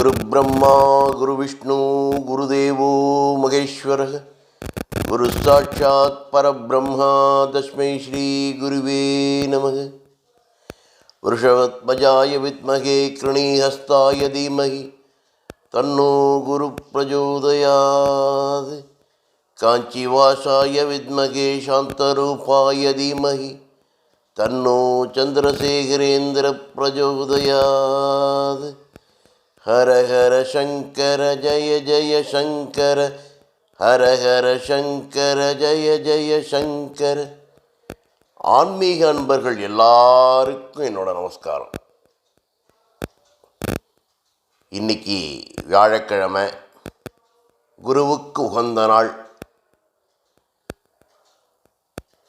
குருபிரம்மா குரு விஷ்ணு குருதேவோ மகேஸ்வர குரு சாட்சாத் பரபிரம்மா தஸ்மை ஸ்ரீ குருவே நமக ரிஷவத்மஜாய வித்மகே கிருணீஹஸ்தாய தீமகி தன்னோ குரு பிரச்சோதயாது காஞ்சிவாசாய வித்மகே சாந்தரூபாய தீமகி தன்னோ சந்திரசேகரேந்திர பிரச்சோதயாது ஹர ஹர சங்கர ஜய ஜய சங்கர ஹர ஹர சங்கர ஜய ஜய சங்கர ஆன்மீக அன்பர்கள் எல்லாருக்கும் என்னோட நமஸ்காரம். இன்னைக்கு வியாழக்கிழமை குருவுக்கு உகந்த நாள்.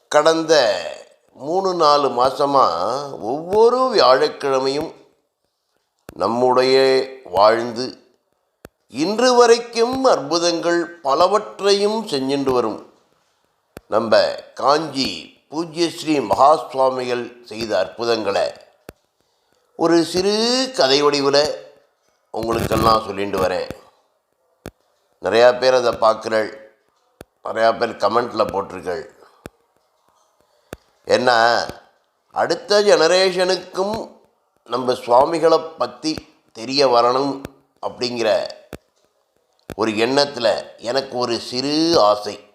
கடந்த மூணு நாலு மாதமாக ஒவ்வொரு வியாழக்கிழமையும் நம்முடைய வாழ்ந்து இன்று வரைக்கும் அற்புதங்கள் பலவற்றையும் செஞ்சுண்டு வரும். நம்ம காஞ்சி பூஜ்ய ஸ்ரீ மகா சுவாமிகள் செய்த அற்புதங்களை ஒரு சிறு கதை வடிவில் உங்களுக்கெல்லாம் சொல்லிட்டு வரேன். நிறையா பேர் அதை பார்க்குறள். நிறையா பேர் கமெண்ட்டில் போட்டிருக்கள். என்ன அடுத்த ஜெனரேஷனுக்கும் நம்ம சுவாமிகளை பற்றி தெரிய வரணும் அப்படிங்கிற ஒரு எண்ணத்தில் எனக்கு ஒரு சிறு ஆசை.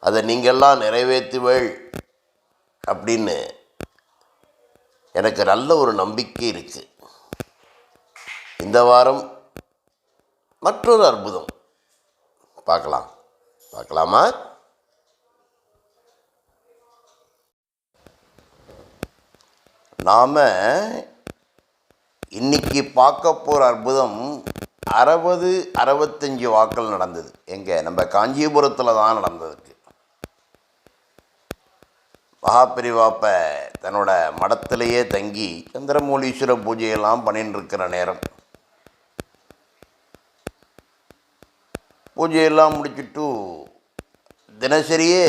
அதை நீங்கள்லாம் நிறைவேற்றுவேள் அப்படின்னு எனக்கு நல்ல ஒரு நம்பிக்கை இருக்குது இந்த வாரம் மற்றொரு அற்புதம். பார்க்கலாம். பார்க்கலாமா? நாம் இன்னைக்கு பார்க்க போகிற அற்புதம் அறுபது அறுபத்தஞ்சு வாக்கள் நடந்தது. எங்கே? நம்ம காஞ்சிபுரத்தில் தான் நடந்ததுக்கு. மகாபிரிவாப்ப தன்னோட மடத்திலேயே தங்கி சந்திரமௌலீஸ்வர பூஜையெல்லாம் பண்ணிட்டு இருக்கிற நேரம். பூஜையெல்லாம் முடிச்சுட்டு தினசரியே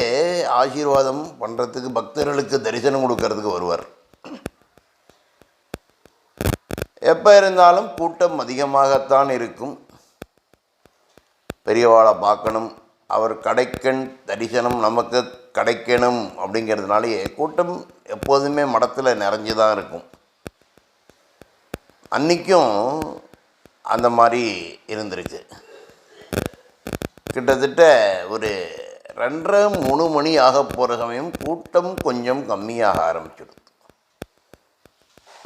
ஆசீர்வாதம் பண்ணுறதுக்கு பக்தர்களுக்கு தரிசனம் கொடுக்கறதுக்கு வருவார். எப்போ இருந்தாலும் கூட்டம் அதிகமாகத்தான் இருக்கும். பெரியவாளை பார்க்கணும் அவர் கடைக்கண் தரிசனம் நமக்கு கிடைக்கணும் அப்படிங்கிறதுனாலேயே கூட்டம் எப்போதுமே மடத்தில் நிறைஞ்சு தான் இருக்கும். அன்றைக்கும் அந்த மாதிரி இருந்திருக்கு கிட்டத்தட்ட ஒரு ரெண்டரை மூணு மணி ஆக போகிற சமயம் கூட்டம் கொஞ்சம் கம்மியாக ஆரம்பிச்சிடும்.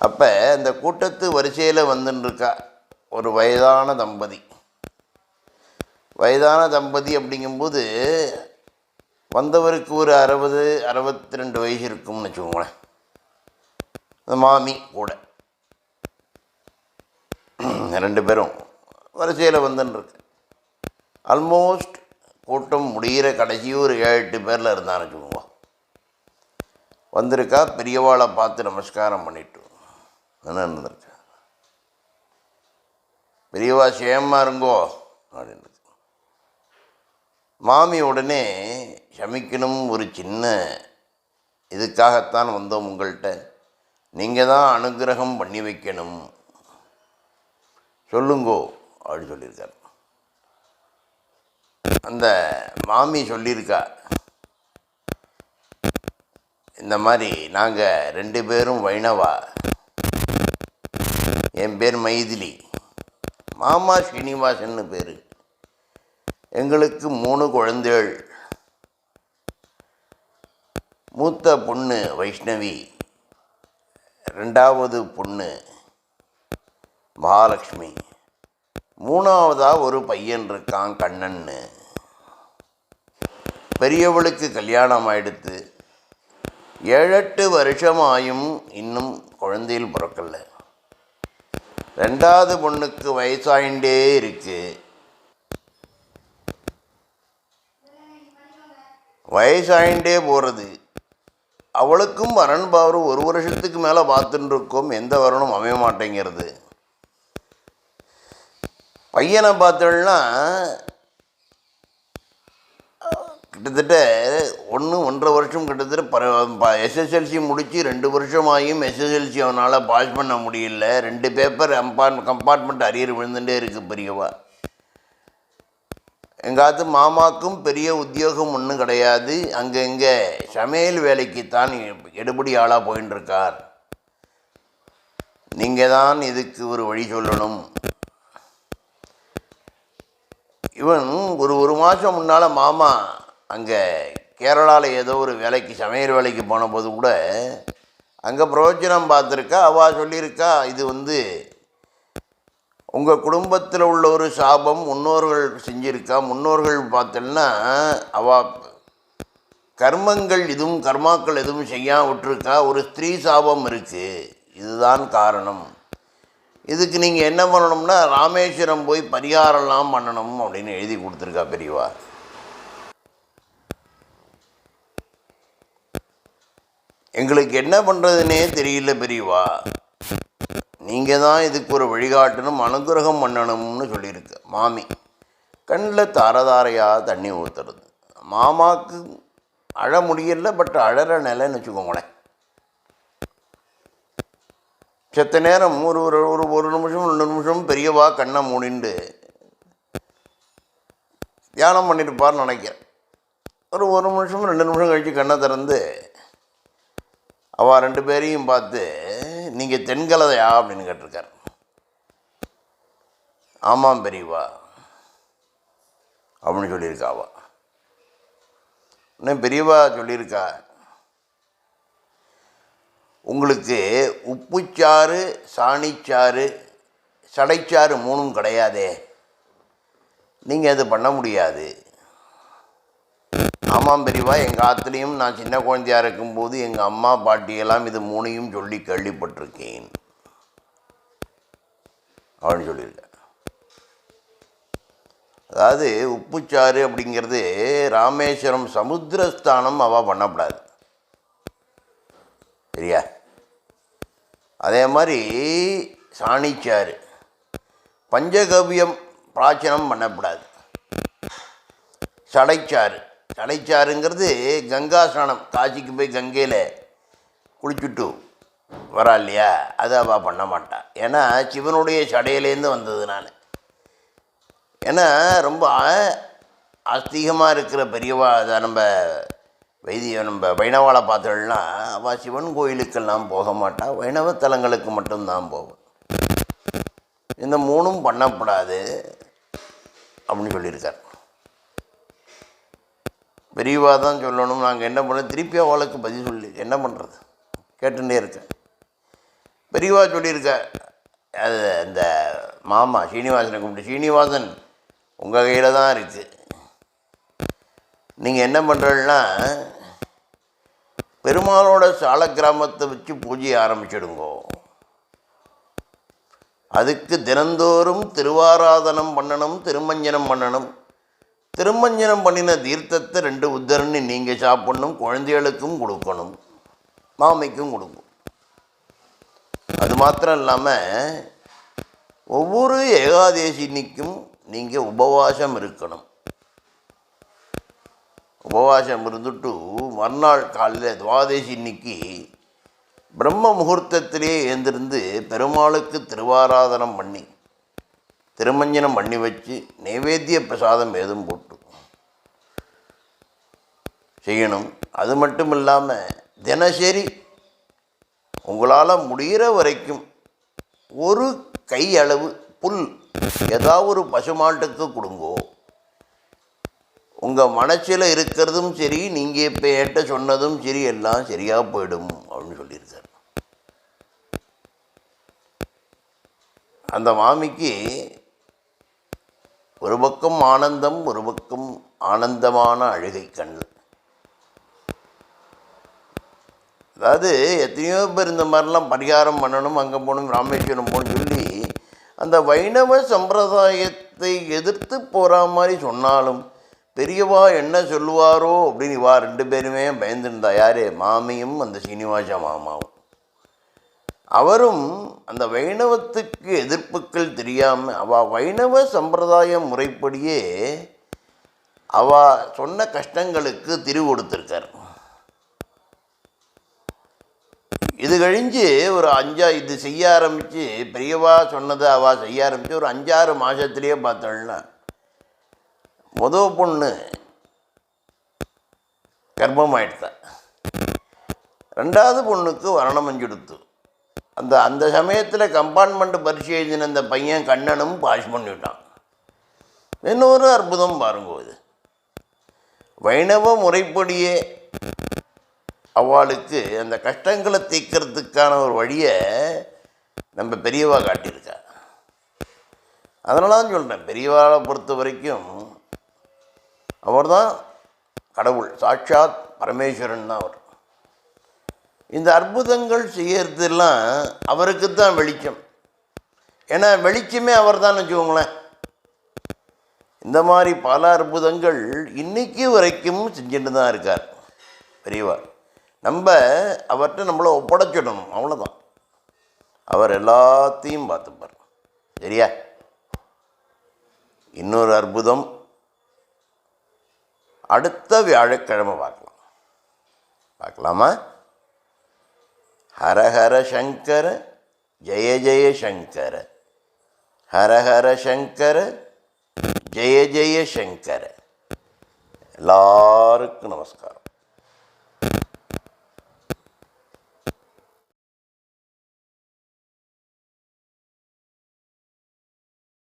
அப்போ இந்த கூட்டத்து வரிசையில் வந்துட்டுருக்கா ஒரு வயதான தம்பதி. வயதான தம்பதி அப்படிங்கும்போது வந்தவருக்கு ஒரு அறுபது அறுபத்தி ரெண்டு வயசு இருக்கும்னு வச்சுக்கோங்களேன். மாமி கூட. ரெண்டு பேரும் வரிசையில் வந்துட்டுருக்கு ஆல்மோஸ்ட் கூட்டம் முடிகிற கடைசி ஒரு ஏழு எட்டு பேரில் இருந்தான்னு வச்சுக்கோங்க. வந்திருக்கா பெரியவாளை பார்த்து நமஸ்காரம் பண்ணிட்டு. என்ன இருந்திருக்கு பெரியவா சேமா இருங்கோ அப்படின்றது. மாமி உடனே சமிக்கணும் ஒரு சின்ன இதுக்காகத்தான் வந்தோம் உங்கள்கிட்ட நீங்கள் தான் அனுகிரகம் பண்ணி வைக்கணும். சொல்லுங்கோ அப்படின்னு சொல்லியிருக்கார். அந்த மாமி சொல்லியிருக்கா இந்த மாதிரி நாங்கள் ரெண்டு பேரும் வைணவா என் பேர் மைதிலி. மாமா ஸ்ரீனிவாசன்னு பேர். எங்களுக்கு மூணு குழந்தைகள். மூத்த பொண்ணு வைஷ்ணவி. ரெண்டாவது பொண்ணு மகாலட்சுமி. மூணாவதாக ஒரு பையன் இருக்கான் கண்ணன்னு. பெரியவளுக்கு கல்யாணம் ஆயிடுத்து. ஏழெட்டு வருஷமாயும் இன்னும் குழந்தையில் பிறக்கல. ரெண்டாவது பொண்ணுக்கு வயசாயிண்டே இருக்கு. வயசாயிண்டே போகிறது அவளுக்கும் வரன் பாரு ஒரு வருஷத்துக்கு மேலே பார்த்துட்டுருக்கோம் எந்த வரனும் அமைய மாட்டேங்கிறது. பையனை பார்த்தோம்னா கிட்டத்தட்ட ஒன்று ஒன்றரை வருஷம் கிட்டத்தட்ட பர எஸ்எஸ்எல்சி முடித்து ரெண்டு வருஷம் ஆகியும் எஸ்எஸ்எல்சி அவனால் பாஸ் பண்ண முடியல. ரெண்டு பேப்பர் கம்பார்ட் கம்பார்ட்மெண்ட் அரியர் விழுந்துட்டே இருக்குது பெரியவா. எங்காத்து மாமாக்கும் பெரிய உத்தியோகம் ஒன்றும் கிடையாது. அங்கங்கே சமையல் வேலைக்கு தான் எடுபடி ஆளாக போயின்ட்டுருக்கார் நீங்கள் தான் இதுக்கு ஒரு வழி சொல்லணும். இவன் ஒரு ஒரு மாதம் முன்னால் மாமா அங்கே கேரளாவில் ஏதோ ஒரு வேலைக்கு சமையல் வேலைக்கு போனபோது கூட அங்கே பிரயோஜனம் பார்த்துருக்கா அவள் சொல்லியிருக்கா இது வந்து உங்கள் குடும்பத்தில் உள்ள ஒரு சாபம் முன்னோர்கள் செஞ்சுருக்கா முன்னோர்கள் பார்த்தோன்னா அவா கர்மங்கள் எதுவும் கர்மாக்கள் எதுவும் செய்யாம விட்டுருக்கா ஒரு ஸ்திரீ சாபம் இருக்குது இதுதான் காரணம். இதுக்கு நீங்கள் என்ன பண்ணணும்னா ராமேஸ்வரம் போய் பரிகாரம்லாம் பண்ணணும் அப்படின்னு எழுதி கொடுத்துருக்கா பெரியவா. எங்களுக்கு என்ன பண்ணுறதுனே தெரியல பெரியவா. நீங்கள் தான் இதுக்கு ஒரு வழிகாட்டணும் அனுகிரகம் பண்ணணும்னு சொல்லியிருக்கு. மாமி கண்ணில் தாரதாரையாக தண்ணி ஊற்றுறது மாமாவுக்கு அழ முடியல பட் அழற நிலைன்னு வச்சுக்கோங்களேன். செத்த நேரம் ஒரு ஒரு ஒரு ஒரு நிமிஷம் ரெண்டு நிமிஷம் பெரியவா கண்ணை மூடிண்டு தியானம் பண்ணியிருப்பார்னு நினைக்கிறேன். ஒரு ஒரு நிமிஷம் ரெண்டு நிமிஷம் கழித்து கண்ணை திறந்து அவள் ரெண்டு பேரையும் பார்த்து நீங்கள் தென்கலதையா? அப்படின்னு கேட்டிருக்கார். ஆமாம் பெரியவா அப்படின்னு சொல்லியிருக்கா இன்னும் பெரியவா சொல்லியிருக்கா உங்களுக்கு உப்புச்சாறு சாணிச்சாறு சடைச்சாறு மூணும் கிடையாதே. நீங்கள் அது பண்ண முடியாது. ஆமாம் பெரியவா எங்கள் ஆத்துலேயும் நான் சின்ன குழந்தையா இருக்கும்போது எங்கள் அம்மா பாட்டியெல்லாம் இது மூணையும் சொல்லி கேள்விப்பட்டிருக்கேன். அப்படின்னு சொல்லியிருக்க. அதாவது உப்புச்சாறு அப்படிங்கிறது ராமேஸ்வரம் சமுத்திரஸ்தானம் அவள் பண்ணக்கூடாது சரியா? அதே மாதிரி சாணிச்சாறு பஞ்சகவ்யம் பிராச்சனம் பண்ணக்கூடாது சடைச்சாறு தலைச்சாறுங்கிறது கங்கா ஸ்நானம். காசிக்கு போய் கங்கையில் குளிச்சுட்டு வரா இல்லையா? அது அவள் பண்ண மாட்டான் ஏன்னா சிவனுடைய சடையிலேருந்து வந்தது நான். ஏன்னா ரொம்ப ஆஸ்திகமாக இருக்கிற பெரியவா அதை நம்ம வைத்திய நம்ம வைணவாளை பார்த்தோம்னா அவள் சிவன் கோயிலுக்கெல்லாம் போக மாட்டாள் வைணவ தலங்களுக்கு மட்டும்தான் போவோம் இந்த மூணும் பண்ணக்கூடாது அப்படின்னு சொல்லியிருக்கார். பெரியவா தான் சொல்லணும். நாங்கள் என்ன பண்ண திருப்பி அவளுக்கு பதில் சொல்லி என்ன பண்ணுறது கேட்டுகிட்டே இருக்கேன். பெரியவா சொல்லியிருக்க அது அந்த மாமா சீனிவாசனை கூப்பிட்டு சீனிவாசன் உங்கள் கையில் தான் இருக்குது நீங்கள் என்ன பண்ணுறீங்கன்னா பெருமாளோட சால கிராமத்தை வச்சு பூஜையை ஆரம்பிச்சிடுங்கோ. அதுக்கு தினந்தோறும் திருவாராதனம் பண்ணணும் திருமஞ்சனம் பண்ணணும். திருமஞ்சனம் பண்ணின தீர்த்தத்தை ரெண்டு உத்தரணி நீங்கள் சாப்பிடணும் குழந்தைகளுக்கும் கொடுக்கணும் மாமிக்கும் கொடுக்கும். அது மாத்திரம் இல்லாமல் ஒவ்வொரு ஏகாதேசினிக்கும் நீங்கள் உபவாசம் இருக்கணும். உபவாசம் இருந்துட்டு மறுநாள் காலையில் துவாதசி இன்னைக்கு பிரம்ம முகூர்த்தத்திலே எழுந்திருந்து பெருமாளுக்கு திருவாராதனம் பண்ணி திருமஞ்சனம் பண்ணி வச்சு நைவேத்திய பிரசாதம் ஏதும் போட்டு செய்யணும். அது மட்டும் இல்லாமல் தினசரி உங்களால் முடிகிற வரைக்கும் ஒரு கையளவு புல் ஏதாவது ஒரு பசுமாட்டுக்கு கொடுங்கோ. உங்கள் மனசில் இருக்கிறதும் சரி நீங்கள் இப்போ ஏட்ட சொன்னதும் சரி எல்லாம் சரியாக போயிடும் அப்படின்னு சொல்லியிருக்கார். அந்த மாமிக்கு ஒரு பக்கம் ஆனந்தம் ஒரு பக்கம் ஆனந்தமான அழுகை கண் அதாவது எத்தனையோ பேர் இந்த மாதிரிலாம் பரிகாரம் பண்ணணும் அங்கே போகணும் ராமேஸ்வரம் போகணும்னு சொல்லி அந்த வைணவ சம்பிரதாயத்தை எதிர்த்து போகிற மாதிரி சொன்னாலும் பெரியவா என்ன சொல்லுவாரோ? அப்படின்னு இவா ரெண்டு பேருமே பயந்துருந்தா. யார்? மாமியும் அந்த சீனிவாச மாமாவும். அவரும் அந்த வைணவத்துக்கு எதிர்ப்புகள் தெரியாமல் அவ வைணவ சம்பிரதாய முறைப்படியே அவ சொன்ன கஷ்டங்களுக்கு திரு கொடுத்துருக்கார். இது கழிஞ்சு ஒரு அஞ்சா இது செய்ய ஆரம்பித்து பெரியவா சொன்னதை அவா செய்ய ஆரம்பித்து ஒரு அஞ்சாறு மாதத்துலேயே பார்த்தோம்னா முத பொண்ணு கர்ப்பம் கர்ப்பமாயிடுத்தா. ரெண்டாவது பொண்ணுக்கு வரணம் மஞ்சுடுத்து அந்த அந்த சமயத்தில் கம்பார்ட்மெண்ட் பரிசு எழுதின அந்த பையன் கண்ணனும் பாஸ் பண்ணிவிட்டான் இன்னொரு அற்புதம் பாருங்க இது. வைணவ முறைப்படியே அவளுக்கு அந்த கஷ்டங்களை தீர்க்கறதுக்கான ஒரு வழியை நம்ம பெரியவா காட்டியிருக்கா அதனால தான் சொல்கிறேன் பெரியவாவை பொறுத்த வரைக்கும் அவர் தான் கடவுள் சாட்சாத் பரமேஸ்வரன் தான் அவர். இந்த அற்புதங்கள் செய்யறதெல்லாம் அவருக்கு தான் வெளிச்சம். ஏன்னா வெளிச்சமே அவர் தான் வச்சுக்கோங்களேன். இந்த மாதிரி பல அற்புதங்கள் இன்னைக்கு வரைக்கும் செஞ்சுட்டு தான் இருக்கார் பெரியவா. நம்ம அவர்கிட்ட நம்மளை ஒப்படைச்சிடணும் அவ்வளோதான் அவர் எல்லாத்தையும் பார்த்துப்பார். சரியா? இன்னொரு அற்புதம். அடுத்த வியாழக்கிழமை பார்க்கலாம். பார்க்கலாமா? ஹரஹர சங்கர ஜெய ஜெய சங்கர. ஹரஹர சங்கர ஜெய ஜெய சங்கர. எல்லாருக்கும் நமஸ்காரம்.